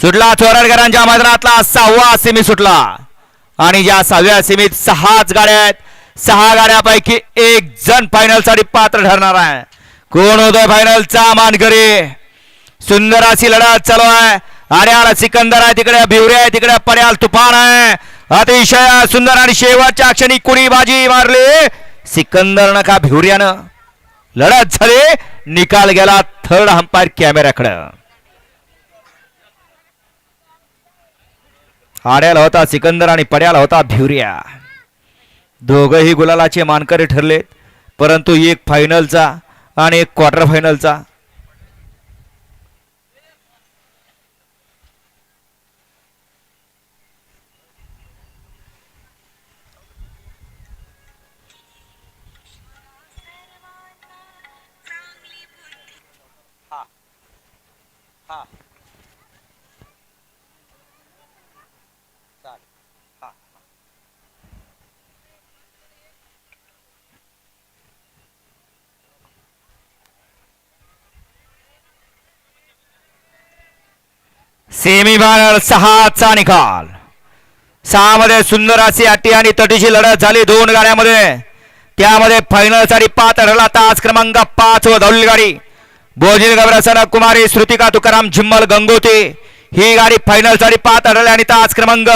सुटला चोरडकरांच्या मैदानातला सहावा सेमी सुटला. आणि या सहाव्या सेमीत सहाच गाड्या आहेत. सहा गाड्यापैकी एक जण फायनलसाठी पात्र ठरणार आहे. कोण होतोय फायनलचा मानकरी? सुंदर अशी लढत चालू आहे. आड्याला सिकंदर आहे तिकडे भिवरे आहे तिकडे पर्याल तुफान आहे. अतिशय सुंदर आणि शेवटच्या क्षणी कुणी बाजी मारली? सिकंदरनं का भिवऱ्यानं? लढत झाली. निकाल गेला थर्ड अंपायर कॅमेऱ्याकडं आड्याला होता सिकंदर आणि पड्याला होता भिवऱ्या. दोघंही गुलालाचे मानकरी ठरलेत परंतु एक फायनलचा आणि एक क्वार्टर फायनलचा. सेमीफायनल सहाचा निकाल. सहा मध्ये सुंदर अशी अटी आणि तटीची लढत झाली दोन गाड्यामध्ये. त्यामध्ये फायनलसाठी पाच ठरला तास क्रमांक पाच व धवली गाडी. बोजिल गबरसन कुमारी श्रुतिका तुकाराम झिम्मल गंगोती. ही गाडी फायनलसाठी पाच ठरली आणि तास क्रमांक